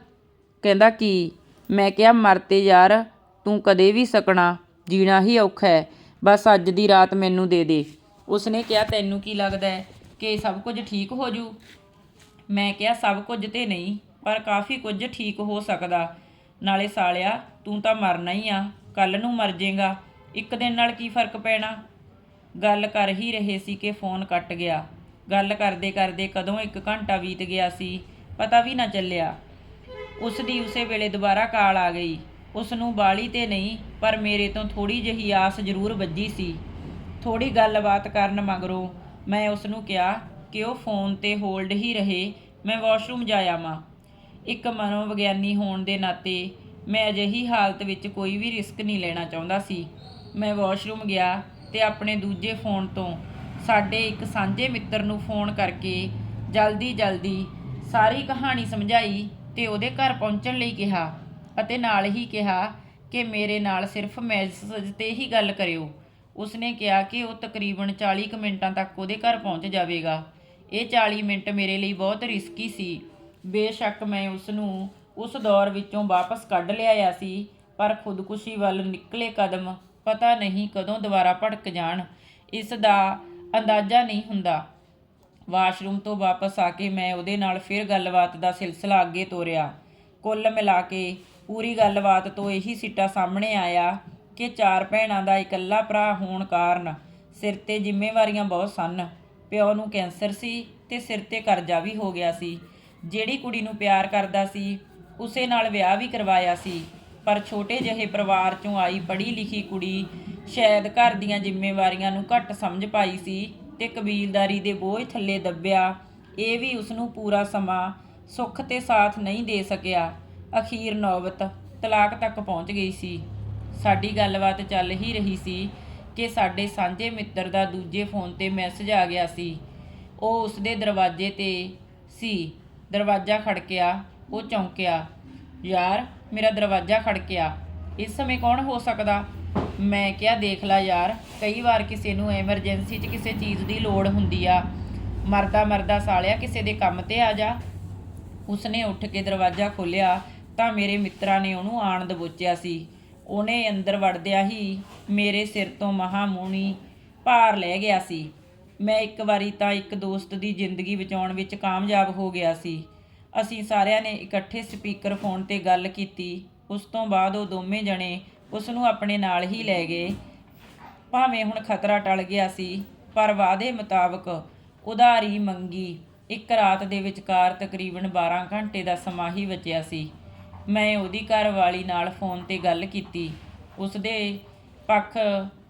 ਕਹਿੰਦਾ ਕੀ? ਮੈਂ ਕਿਹਾ, ਮਰ 'ਤੇ ਯਾਰ, ਤੂੰ ਕਦੇ ਵੀ ਸਕਣਾ, ਜੀਣਾ ਹੀ ਔਖਾ ਹੈ। ਬਸ ਅੱਜ ਦੀ ਰਾਤ ਮੈਨੂੰ ਦੇ ਦੇ। ਉਸਨੇ ਕਿਹਾ, ਤੈਨੂੰ ਕੀ ਲੱਗਦਾ ਹੈ ਕਿ ਸਭ ਕੁਝ ਠੀਕ ਹੋ ਜੂ? ਮੈਂ ਕਿਹਾ, ਸਭ ਕੁਝ ਤੇ ਨਹੀਂ, ਪਰ ਕਾਫੀ ਕੁਝ ਠੀਕ ਹੋ ਸਕਦਾ। ਨਾਲੇ ਸਾਲਿਆ, ਤੂੰ ਤਾਂ ਮਰਨਾ ਹੀ ਆ ਕੱਲ ਨੂੰ ਮਰ ਜਾਏਗਾ ਇੱਕ ਦਿਨ ਨਾਲ ਕੀ ਫ਼ਰਕ ਪੈਣਾ? ਗੱਲ ਕਰ ਹੀ ਰਹੇ ਸੀ ਕਿ ਫੋਨ ਕੱਟ ਗਿਆ। ਗੱਲ ਕਰਦੇ ਕਰਦੇ ਕਦੋਂ ਇੱਕ ਘੰਟਾ ਬੀਤ ਗਿਆ ਸੀ। ਪਤਾ ਵੀ ਨਾ ਚੱਲਿਆ। ਉਸ ਦੀ ਉਸੇ ਵੇਲੇ ਦੁਬਾਰਾ ਕਾਲ ਆ ਗਈ। ਉਸ ਨੂੰ ਬਾਲੀ ਤੇ ਨਹੀਂ, ਪਰ ਮੇਰੇ ਤੋਂ ਥੋੜੀ ਜਿਹੀ ਆਸ ਜ਼ਰੂਰ ਵੱਜੀ ਸੀ। ਥੋੜੀ ਗੱਲਬਾਤ ਕਰਨ ਮਗਰੋਂ ਮੈਂ ਉਸ ਨੂੰ ਕਿਹਾ ਕਿ ਉਹ ਫੋਨ ਤੇ ਹੋਲਡ ਹੀ ਰਹੇ, ਮੈਂ ਵਾਸ਼ਰੂਮ ਜਾਇਆ ਆਵਾਂ। ਇੱਕ ਮਨੋਵਿਗਿਆਨੀ ਹੋਣ ਦੇ ਨਾਤੇ ਮੈਂ ਅਜਿਹੀ ਹਾਲਤ ਵਿੱਚ ਕੋਈ ਵੀ ਰਿਸਕ ਨਹੀਂ ਲੈਣਾ ਚਾਹੁੰਦਾ ਸੀ। ਮੈਂ ਵਾਸ਼ਰੂਮ ਗਿਆ ਤੇ ਆਪਣੇ ਦੂਜੇ ਫੋਨ ਤੋਂ ਸਾਡੇ ਇੱਕ ਸਾਂਝੇ ਮਿੱਤਰ ਨੂੰ ਫੋਨ ਕਰਕੇ ਜਲਦੀ ਜਲਦੀ ਸਾਰੀ ਕਹਾਣੀ ਸਮਝਾਈ ਤੇ ਉਹਦੇ ਘਰ ਪਹੁੰਚਣ ਲਈ ਕਿਹਾ ਅਤੇ ਨਾਲ ਹੀ ਕਿਹਾ ਕਿ ਮੇਰੇ ਨਾਲ ਸਿਰਫ ਮੈਸੇਜ ਤੇ ਹੀ ਗੱਲ ਕਰਿਓ। ਉਸਨੇ ਕਿਹਾ ਕਿ ਉਹ ਤਕਰੀਬਨ 40 ਕੁ ਮਿੰਟਾਂ ਤੱਕ ਉਹਦੇ ਘਰ ਪਹੁੰਚ ਜਾਵੇਗਾ। ਇਹ 40 ਮਿੰਟ ਮੇਰੇ ਲਈ ਬਹੁਤ ਰਿਸਕੀ ਸੀ। ਬੇਸ਼ੱਕ ਮੈਂ ਉਸ ਨੂੰ ਉਸ ਦੌਰ ਵਿੱਚੋਂ ਵਾਪਸ ਕੱਢ ਲਿਆਇਆ ਸੀ, ਪਰ ਖੁਦਕੁਸ਼ੀ ਵੱਲ ਨਿਕਲੇ ਕਦਮ ਪਤਾ ਨਹੀਂ ਕਦੋਂ ਦੁਬਾਰਾ ਭੜਕ ਜਾਣ। ਇਸ ਦਾ ਅੰਦਾਜ਼ਾ ਨਹੀਂ ਹੁੰਦਾ। ਵਾਸ਼ਰੂਮ ਤੋਂ ਵਾਪਸ ਆ ਕੇ ਮੈਂ ਉਹਦੇ ਨਾਲ ਫਿਰ ਗੱਲਬਾਤ ਦਾ ਸਿਲਸਿਲਾ ਅੱਗੇ ਤੋਰਿਆ। ਕੁੱਲ ਮਿਲਾ ਕੇ ਪੂਰੀ ਗੱਲਬਾਤ ਤੋਂ ਇਹੀ ਸਿੱਟਾ ਸਾਹਮਣੇ ਆਇਆ ਕਿ ਚਾਰ ਭੈਣਾਂ ਦਾ ਇਕੱਲਾ ਭਰਾ ਹੋਣ ਕਾਰਨ ਸਿਰ ਤੇ ਜ਼ਿੰਮੇਵਾਰੀਆਂ ਬਹੁਤ ਸਨ। ਪਿਓ ਨੂੰ ਕੈਂਸਰ ਸੀ ਤੇ ਸਿਰ ਤੇ ਕਰਜ਼ਾ ਵੀ ਹੋ ਗਿਆ ਸੀ। ਜਿਹੜੀ ਕੁੜੀ ਨੂੰ ਪਿਆਰ ਕਰਦਾ ਸੀ, ਉਸੇ ਨਾਲ ਵਿਆਹ ਵੀ ਕਰਵਾਇਆ ਸੀ। ਪਰ ਛੋਟੇ ਜਿਹੇ ਪਰਿਵਾਰ ਚੋਂ ਆਈ ਪੜ੍ਹੀ ਲਿਖੀ ਕੁੜੀ ਸ਼ਾਇਦ ਘਰ ਦੀਆਂ ਜ਼ਿੰਮੇਵਾਰੀਆਂ ਨੂੰ ਘੱਟ ਸਮਝ ਪਾਈ ਸੀ। ਤੇ ਕਬੀਲਦਾਰੀ ਦੇ ਬੋਝ ਥੱਲੇ ਦੱਬਿਆ। ਇਹ ਵੀ ਉਸ ਨੂੰ ਪੂਰਾ ਸਮਾਂ ਸੁੱਖ ਤੇ ਸਾਥ ਨਹੀਂ ਦੇ ਸਕਿਆ। ਅਖੀਰ ਨੌਬਤ ਤਲਾਕ ਤੱਕ ਪਹੁੰਚ ਗਈ ਸੀ। ਸਾਡੀ ਗੱਲਬਾਤ ਚੱਲ ਹੀ ਰਹੀ ਸੀ ਕਿ ਸਾਡੇ ਸਾਂਝੇ ਮਿੱਤਰ ਦਾ ਦੂਜੇ ਫੋਨ ਤੇ ਮੈਸੇਜ ਆ ਗਿਆ ਸੀ। ਉਹ ਉਸ ਦੇ ਦਰਵਾਜ਼ੇ ਤੇ ਸੀ। ਦਰਵਾਜ਼ਾ ਖੜਕਿਆ, ਉਹ ਚੌਂਕਿਆ, ਯਾਰ, ਮੇਰਾ ਦਰਵਾਜ਼ਾ ਖੜਕਿਆ। ਇਸ ਸਮੇਂ ਕੌਣ ਹੋ ਸਕਦਾ? ਮੈਂ ਕਿਹਾ, ਦੇਖ ਲੈ ਯਾਰ, ਕਈ ਵਾਰ ਕਿਸੇ ਨੂੰ ਐਮਰਜੈਂਸੀ 'ਚ ਕਿਸੇ ਚੀਜ਼ ਦੀ ਲੋੜ ਹੁੰਦੀ ਆ। ਮਰਦਾ ਮਰਦਾ ਸਾਲਿਆ ਕਿਸੇ ਦੇ ਕੰਮ ਤੇ ਆ ਜਾ। ਉਸਨੇ ਉੱਠ ਕੇ ਦਰਵਾਜ਼ਾ ਖੋਲ੍ਹਿਆ ਤਾਂ ਮੇਰੇ ਮਿੱਤਰਾਂ ਨੇ ਉਹਨੂੰ ਆਣ ਦਬੋਚਿਆ ਸੀ। ਉਹਨੇ ਅੰਦਰ ਵੜਦਿਆਂ ਹੀ ਮੇਰੇ ਸਿਰ ਤੋਂ ਮਹਾਮੂਣੀ ਭਾਰ ਲੈ ਗਿਆ ਸੀ। ਮੈਂ ਇੱਕ ਵਾਰੀ ਤਾਂ ਇੱਕ ਦੋਸਤ ਦੀ ਜ਼ਿੰਦਗੀ ਬਚਾਉਣ ਵਿੱਚ ਕਾਮਯਾਬ ਹੋ ਗਿਆ ਸੀ। ਅਸੀਂ ਸਾਰਿਆਂ ਨੇ ਇਕੱਠੇ ਸਪੀਕਰ ਫੋਨ ਤੇ ਗੱਲ ਕੀਤੀ। ਉਸ ਤੋਂ ਬਾਅਦ ਉਹ ਦੋਵੇਂ ਜਣੇ ਉਸ ਨੂੰ ਆਪਣੇ ਨਾਲ ਹੀ ਲੈ ਗਏ। ਭਾਵੇਂ ਹੁਣ ਖਤਰਾ ਟਲ ਗਿਆ ਸੀ, ਪਰ ਵਾਅਦੇ ਮੁਤਾਬਕ ਉਧਾਰੀ ਮੰਗੀ। ਇੱਕ ਰਾਤ ਦੇ ਵਿਚਕਾਰ ਤਕਰੀਬਨ 12 ਘੰਟੇ ਦਾ ਸਮਾਂ ਹੀ ਬਚਿਆ ਸੀ। ਮੈਂ ਉਹਦੀ ਘਰਵਾਲੀ ਨਾਲ ਫੋਨ ਤੇ ਗੱਲ ਕੀਤੀ। ਉਸ ਦੇ ਪੱਖ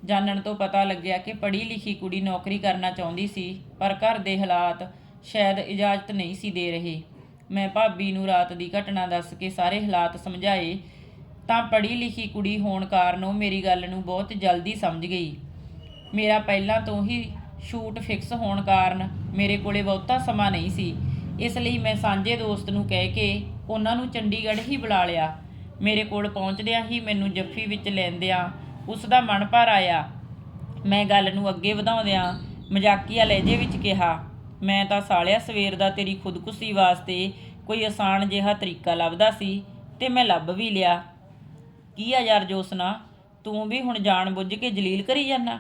ਜਾਣਨ ਤੋਂ ਪਤਾ ਲੱਗਿਆ ਕਿ ਪੜ੍ਹੀ ਲਿਖੀ ਕੁੜੀ ਨੌਕਰੀ ਕਰਨਾ ਚਾਹੁੰਦੀ ਸੀ, ਪਰ ਘਰ ਦੇ ਹਾਲਾਤ ਸ਼ਾਇਦ ਇਜਾਜ਼ਤ ਨਹੀਂ ਸੀ ਦੇ ਰਹੇ। ਮੈਂ ਭਾਬੀ ਨੂੰ ਰਾਤ ਦੀ ਘਟਨਾ ਦੱਸ ਕੇ ਸਾਰੇ ਹਾਲਾਤ ਸਮਝਾਏ ਤਾਂ ਪੜ੍ਹੀ ਲਿਖੀ ਕੁੜੀ ਹੋਣ ਕਾਰਨ ਉਹ ਮੇਰੀ ਗੱਲ ਨੂੰ ਬਹੁਤ ਜਲਦੀ ਸਮਝ ਗਈ। ਮੇਰਾ ਪਹਿਲਾਂ ਤੋਂ ਹੀ ਸ਼ੂਟ ਫਿਕਸ ਹੋਣ ਕਾਰਨ ਮੇਰੇ ਕੋਲੇ ਬਹੁਤਾ ਸਮਾਂ ਨਹੀਂ ਸੀ। ਇਸ ਲਈ ਮੈਂ ਸਾਂਝੇ ਦੋਸਤ ਨੂੰ ਕਹਿ ਕੇ ਉਹਨਾਂ ਨੂੰ ਚੰਡੀਗੜ੍ਹ ਹੀ ਬੁਲਾ ਲਿਆ। ਮੇਰੇ ਕੋਲ ਪਹੁੰਚਦਿਆਂ ਹੀ ਮੈਨੂੰ ਜੱਫੀ ਵਿੱਚ ਲੈਂਦਿਆਂ ਉਸ ਦਾ ਮਨ ਭਰ ਆਇਆ। ਮੈਂ ਗੱਲ ਨੂੰ ਅੱਗੇ ਵਧਾਉਂਦਿਆਂ ਮਜ਼ਾਕੀਆ ਲਹਿਜੇ ਵਿੱਚ ਕਿਹਾ, ਮੈਂ ਤਾਂ ਸਾਲਿਆ ਸਵੇਰ ਦਾ ਤੇਰੀ ਖੁਦਕੁਸ਼ੀ ਵਾਸਤੇ ਕੋਈ ਆਸਾਨ ਜਿਹਾ ਤਰੀਕਾ ਲੱਭਦਾ ਸੀ ਤੇ ਮੈਂ ਲੱਭ ਵੀ ਲਿਆ। ਕੀ ਆ ਯਾਰ ਜੋਸਨਾ? ਤੂੰ ਵੀ ਹੁਣ ਜਾਣ ਬੁੱਝ ਕੇ ਜਲੀਲ ਕਰੀ ਜਾਂਦਾ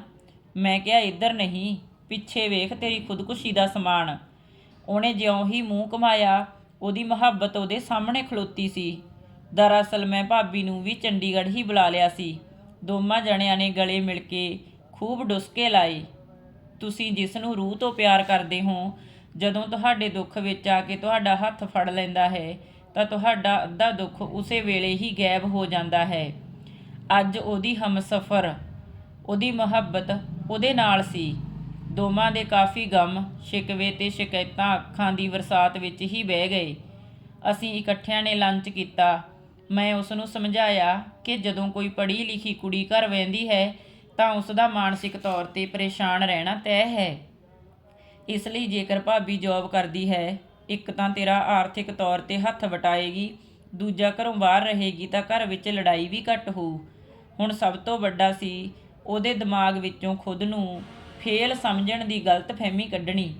ਮੈਂ ਕਿਹਾ, ਇੱਧਰ ਨਹੀਂ, ਪਿੱਛੇ ਵੇਖ ਤੇਰੀ ਖੁਦਕੁਸ਼ੀ ਦਾ ਸਮਾਨ। ਉਹਨੇ ਜਿਉਂ ਹੀ ਮੂੰਹ ਕਮਾਇਆ ਉਹਦੀ ਮੁਹੱਬਤ ਉਹਦੇ ਸਾਹਮਣੇ ਖਲੋਤੀ ਸੀ। ਦਰਅਸਲ ਮੈਂ ਭਾਬੀ ਨੂੰ ਵੀ ਚੰਡੀਗੜ੍ਹ ਹੀ ਬੁਲਾ ਲਿਆ ਸੀ। ਦੋਵਾਂ ਜਣਿਆਂ ਨੇ ਗਲੇ ਮਿਲ ਕੇ ਖੂਬ ਡੁਸਕੇ ਲਾਏ। ਤੁਸੀਂ ਜਿਸ ਨੂੰ ਰੂਹ ਤੋਂ ਪਿਆਰ ਕਰਦੇ ਹੋ, ਜਦੋਂ ਤੁਹਾਡੇ ਦੁੱਖ ਵਿੱਚ ਆ ਕੇ ਤੁਹਾਡਾ ਹੱਥ ਫੜ ਲੈਂਦਾ ਹੈ ਤਾਂ ਤੁਹਾਡਾ ਅੱਧਾ ਦੁੱਖ ਉਸੇ ਵੇਲੇ ਹੀ ਗਾਇਬ ਹੋ ਜਾਂਦਾ ਹੈ। ਅੱਜ ਉਹਦੀ ਹਮਸਫਰ, ਉਹਦੀ ਮੁਹੱਬਤ ਉਹਦੇ ਨਾਲ ਸੀ। ਦੋਵਾਂ ਦੇ ਕਾਫੀ ਗਮ, ਸ਼ਿਕਵੇ ਤੇ ਸ਼ਿਕਾਇਤਾਂ ਅੱਖਾਂ ਦੀ ਬਰਸਾਤ ਵਿੱਚ ਹੀ ਬਹਿ ਗਏ। ਅਸੀਂ ਇਕੱਠਿਆਂ ਨੇ ਲੰਚ ਕੀਤਾ। ਮੈਂ ਉਸ ਨੂੰ ਸਮਝਾਇਆ ਕਿ ਜਦੋਂ ਕੋਈ ਪੜ੍ਹੀ ਲਿਖੀ ਕੁੜੀ ਘਰ ਵਹਿੰਦੀ ਹੈ, ਤਾਂ ਉਸ ਦਾ ਮਾਨਸਿਕ ਤੌਰ ਤੇ ਪਰੇਸ਼ਾਨ ਰਹਿਣਾ ਤੈਅ ਹੈ। ਇਸ ਲਈ ਜੇਕਰ ਭਾਬੀ ਜੌਬ ਕਰਦੀ ਹੈ ਇੱਕ ਤਾਂ ਤੇਰਾ ਆਰਥਿਕ ਤੌਰ ਤੇ ਹੱਥ ਵਟਾਏਗੀ, ਦੂਜਾ ਘਰੋਂ ਬਾਹਰ ਰਹੇਗੀ ਤਾਂ ਘਰ ਵਿੱਚ ਲੜਾਈ ਵੀ ਘੱਟ ਹੋਊ। ਹੁਣ ਸਭ ਤੋਂ ਵੱਡਾ ਸੀ ਉਹਦੇ ਦਿਮਾਗ ਵਿੱਚੋਂ ਖੁਦ ਨੂੰ ਫੇਲ ਸਮਝਣ ਦੀ ਗਲਤਫਹਿਮੀ ਕੱਢਣੀ।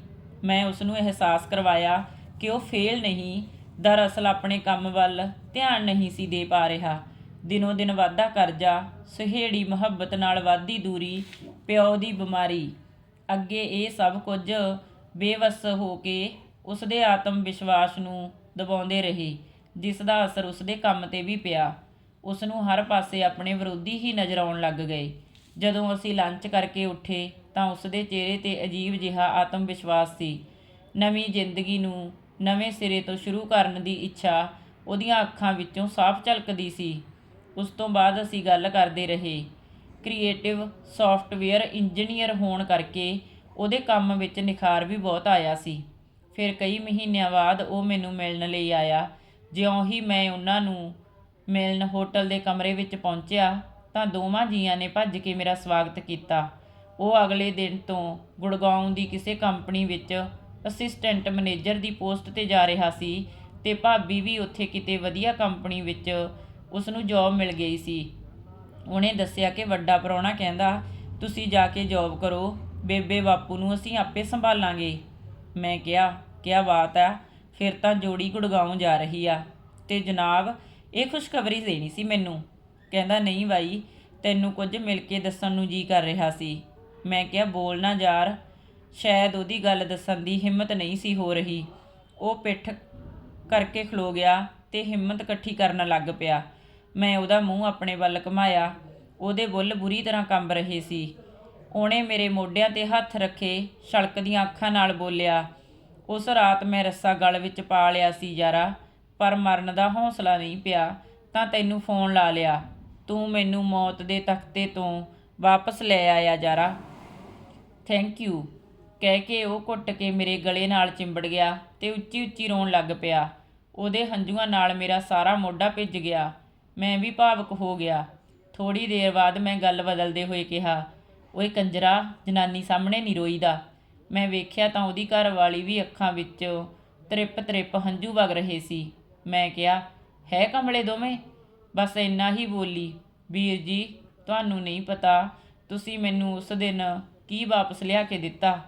ਮੈਂ ਉਸ ਨੂੰ ਅਹਿਸਾਸ ਕਰਵਾਇਆ ਕਿ ਉਹ ਫੇਲ ਨਹੀਂ, ਦਰਅਸਲ ਆਪਣੇ ਕੰਮ ਵੱਲ ਧਿਆਨ ਨਹੀਂ ਸੀ ਦੇ ਪਾ ਰਿਹਾ। ਦਿਨੋ ਦਿਨ ਵਾਧਾ ਕਰਜ਼ਾ, ਸੁਹੇੜੀ ਮੁਹੱਬਤ ਨਾਲ ਵਾਧੀ ਦੂਰੀ, ਪਿਓ ਦੀ ਬਿਮਾਰੀ, ਅੱਗੇ ਇਹ ਸਭ ਕੁਝ ਬੇਵਸ ਹੋ ਕੇ ਉਸਦੇ ਆਤਮ ਵਿਸ਼ਵਾਸ ਨੂੰ ਦਬਾਉਂਦੇ ਰਹੇ, ਜਿਸ ਦਾ ਅਸਰ ਉਸਦੇ ਕੰਮ ਤੇ ਵੀ ਪਿਆ। ਉਸ ਨੂੰ ਹਰ ਪਾਸੇ ਆਪਣੇ ਵਿਰੋਧੀ ਹੀ ਨਜ਼ਰ ਆਉਣ ਲੱਗ ਗਏ। ਜਦੋਂ ਅਸੀਂ ਲੰਚ ਕਰਕੇ ਉੱਠੇ ਤਾਂ ਉਸਦੇ ਚਿਹਰੇ ਤੇ ਅਜੀਬ ਜਿਹਾ ਆਤਮ ਵਿਸ਼ਵਾਸ ਸੀ। ਨਵੀਂ ਜ਼ਿੰਦਗੀ ਨੂੰ ਨਵੇਂ ਸਿਰੇ ਤੋਂ ਸ਼ੁਰੂ ਕਰਨ ਦੀ ਇੱਛਾ ਉਹਦੀਆਂ ਅੱਖਾਂ ਵਿੱਚੋਂ ਸਾਫ਼ ਝਲਕਦੀ ਸੀ। ਉਸ ਤੋਂ ਬਾਅਦ ਅਸੀਂ ਗੱਲ ਕਰਦੇ ਰਹੇ। ਕ੍ਰੀਏਟਿਵ ਸੌਫਟਵੇਅਰ ਇੰਜੀਨੀਅਰ ਹੋਣ ਕਰਕੇ ਉਹਦੇ ਕੰਮ ਵਿੱਚ ਨਿਖਾਰ ਵੀ ਬਹੁਤ ਆਇਆ ਸੀ। ਫਿਰ ਕਈ ਮਹੀਨਿਆਂ ਬਾਅਦ ਉਹ ਮੈਨੂੰ ਮਿਲਣ ਲਈ ਆਇਆ। ਜਿਉਂ ਹੀ ਮੈਂ ਉਹਨਾਂ ਨੂੰ ਮਿਲਣ ਹੋਟਲ ਦੇ ਕਮਰੇ ਵਿੱਚ ਪਹੁੰਚਿਆ ਤਾਂ ਦੋਵਾਂ ਜੀਆਂ ਨੇ ਭੱਜ ਕੇ ਮੇਰਾ ਸਵਾਗਤ ਕੀਤਾ। ਉਹ ਅਗਲੇ ਦਿਨ ਤੋਂ ਗੁੜਗਾਉਂ ਦੀ ਕਿਸੇ ਕੰਪਨੀ ਵਿੱਚ ਅਸਿਸਟੈਂਟ ਮੈਨੇਜਰ ਦੀ ਪੋਸਟ ਤੇ ਜਾ ਰਿਹਾ ਸੀ ਤੇ ਭਾਬੀ ਵੀ ਉੱਥੇ ਕਿਤੇ ਵਧੀਆ ਕੰਪਨੀ ਵਿੱਚ ਉਸ ਨੂੰ ਜੌਬ ਮਿਲ ਗਈ ਸੀ। ਉਹਨੇ ਦੱਸਿਆ ਕਿ ਵੱਡਾ ਪ੍ਰਾਹੁਣਾ ਕਹਿੰਦਾ, ਤੁਸੀਂ ਜਾ ਕੇ ਜੌਬ ਕਰੋ। ਬੇਬੇ ਬਾਪੂ ਨੂੰ ਅਸੀਂ ਆਪੇ ਸੰਭਾਲਾਂਗੇ। ਮੈਂ ਕਿਹਾ, ਕਿਆ ਬਾਤ ਆ, ਫਿਰ ਤਾਂ ਜੋੜੀ ਗੁੜਗਾਉਂ ਜਾ ਰਹੀ ਆ। ਤੇ ਜਨਾਬ, ਇਹ ਖੁਸ਼ਖਬਰੀ ਦੇਣੀ ਸੀ ਮੈਨੂੰ। ਕਹਿੰਦਾ, ਨਹੀਂ ਬਾਈ, ਤੈਨੂੰ ਕੁਝ ਮਿਲ ਕੇ ਦੱਸਣ ਨੂੰ ਜੀ ਕਰ ਰਿਹਾ ਸੀ। ਮੈਂ ਕਿਹਾ, ਬੋਲ ਨਾ ਯਾਰ, ਸ਼ਾਇਦ ਉਹਦੀ ਗੱਲ ਦੱਸਣ ਦੀ ਹਿੰਮਤ ਨਹੀਂ ਸੀ ਹੋ ਰਹੀ। ਉਹ ਪਿੱਠ ਕਰਕੇ ਖਲੋ ਗਿਆ ਤੇ ਹਿੰਮਤ ਇਕੱਠੀ ਕਰਨ ਲੱਗ ਪਿਆ। ਮੈਂ ਉਹਦਾ ਮੂੰਹ ਆਪਣੇ ਵੱਲ ਘੁਮਾਇਆ। ਉਹਦੇ ਬੁੱਲ ਬੁਰੀ ਤਰ੍ਹਾਂ ਕੰਬ ਰਹੇ ਸੀ। ਉਹਨੇ ਮੇਰੇ ਮੋਢਿਆਂ ਤੇ ਹੱਥ ਰੱਖੇ ਛਲਕਦੀਆਂ ਅੱਖਾਂ ਨਾਲ ਬੋਲਿਆ, ਉਸ ਰਾਤ ਮੈਂ ਰੱਸਾ ਗਲ ਵਿੱਚ ਪਾ ਲਿਆ ਸੀ ਯਾਰਾ, ਪਰ ਮਰਨ ਦਾ ਹੌਸਲਾ ਨਹੀਂ ਪਿਆ, ਤਾਂ ਤੈਨੂੰ ਫੋਨ ਲਾ ਲਿਆ। ਤੂੰ ਮੈਨੂੰ ਮੌਤ ਦੇ ਤਖਤੇ ਤੋਂ ਵਾਪਸ ਲੈ ਆਇਆ ਯਾਰਾ। Thank you. ਕਹਿ ਕੇ ਉਹ ਘੁੱਟ ਕੇ ਮੇਰੇ ਗਲੇ ਨਾਲ ਚਿੰਬੜ ਗਿਆ ਤੇ ਉੱਚੀ ਉੱਚੀ ਰੋਣ ਲੱਗ ਪਿਆ। ਉਹਦੇ ਹੰਝੂਆਂ ਨਾਲ ਮੇਰਾ ਸਾਰਾ ਮੋਢਾ ਭਿੱਜ ਗਿਆ। ਮੈਂ ਵੀ ਭਾਵਕ ਹੋ ਗਿਆ। ਥੋੜੀ ਦੇਰ ਬਾਅਦ ਮੈਂ ਗੱਲ ਬਦਲਦੇ ਹੋਏ ਕਿਹਾ ਓਏ ਕੰਜਰਾ, ਜਨਾਨੀ ਸਾਹਮਣੇ ਨਹੀਂ ਰੋਈਦਾ। ਮੈਂ ਵੇਖਿਆ ਤਾਂ ਉਹਦੀ ਘਰ ਵਾਲੀ ਵੀ ਅੱਖਾਂ ਵਿੱਚ ਤ੍ਰਿਪ ਤ੍ਰਿਪ ਹੰਝੂ ਵਗ ਰਹੇ ਸੀ। ਮੈਂ ਕਿਹਾ, ਹੈ ਕਮਲੇ ਦੋਵੇਂ? ਬਸ ਇੰਨਾ ਹੀ ਬੋਲੀ, ਵੀਰ ਜੀ, ਤੁਹਾਨੂੰ ਨਹੀਂ ਪਤਾ, ਤੁਸੀਂ ਮੈਨੂੰ ਉਸ ਦਿਨ ਕੀ ਵਾਪਸ ਲਿਆ ਕੇ ਦਿੱਤਾ?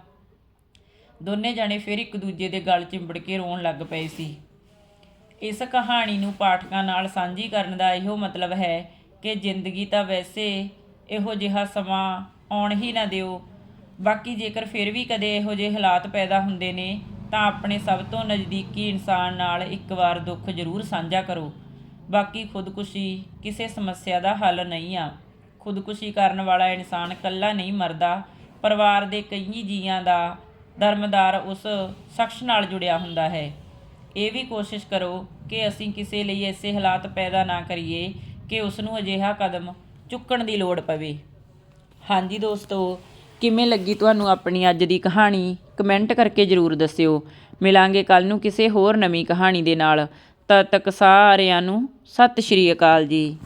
ਦੋਨੇ ਜਾਣੇ ਫਿਰ ਇੱਕ ਦੂਜੇ ਦੇ ਗਲ ਚਿੰਬੜ ਕੇ ਰੋਣ ਲੱਗ ਪਏ ਸੀ। ਇਸ ਕਹਾਣੀ ਨੂੰ ਪਾਠਕਾਂ ਨਾਲ ਸਾਂਝੀ ਕਰਨ ਦਾ ਇਹੋ ਮਤਲਬ ਹੈ ਕਿ ਜ਼ਿੰਦਗੀ ਤਾਂ ਵੈਸੇ ਇਹੋ ਜਿਹਾ ਸਮਾਂ ਆਉਣ ਹੀ ਨਾ ਦਿਓ। ਬਾਕੀ ਜੇਕਰ ਫਿਰ ਵੀ ਕਦੇ ਇਹੋ ਜਿਹੇ ਹਾਲਾਤ ਪੈਦਾ ਹੁੰਦੇ ਨੇ, ਤਾਂ ਆਪਣੇ ਸਭ ਤੋਂ ਨਜ਼ਦੀਕੀ ਇਨਸਾਨ ਨਾਲ ਇੱਕ ਵਾਰ ਦੁੱਖ ਜ਼ਰੂਰ ਸਾਂਝਾ ਕਰੋ। ਬਾਕੀ ਖੁਦਕੁਸ਼ੀ ਕਿਸੇ ਸਮੱਸਿਆ ਦਾ ਹੱਲ ਨਹੀਂ ਆ। ਖੁਦਕੁਸ਼ੀ ਕਰਨ ਵਾਲਾ ਇਨਸਾਨ ਇਕੱਲਾ ਨਹੀਂ ਮਰਦਾ, ਪਰਿਵਾਰ ਦੇ ਕਈ ਜੀਆਂ ਦਾ ਦਰਮਦਾਰ ਉਸ ਸ਼ਖਸ ਨਾਲ ਜੁੜਿਆ ਹੁੰਦਾ ਹੈ। ਇਹ ਵੀ ਕੋਸ਼ਿਸ਼ ਕਰੋ ਕਿ ਅਸੀਂ ਕਿਸੇ ਲਈ ਐਸੇ ਹਾਲਾਤ ਪੈਦਾ ਨਾ ਕਰੀਏ ਕਿ ਉਸ ਨੂੰ ਅਜਿਹਾ ਕਦਮ ਚੁੱਕਣ ਦੀ ਲੋੜ ਪਵੇ। ਹਾਂਜੀ ਦੋਸਤੋ, ਕਿਵੇਂ ਲੱਗੀ ਤੁਹਾਨੂੰ ਆਪਣੀ ਅੱਜ ਦੀ ਕਹਾਣੀ? ਕਮੈਂਟ ਕਰਕੇ ਜਰੂਰ ਦੱਸਿਓ। ਮਿਲਾਂਗੇ ਕੱਲ ਨੂੰ ਕਿਸੇ ਹੋਰ ਨਵੀਂ ਕਹਾਣੀ ਦੇ ਨਾਲ। ਤਦ ਤੱਕ ਸਾਰਿਆਂ ਨੂੰ ਸਤਿ ਸ਼੍ਰੀ ਅਕਾਲ ਜੀ।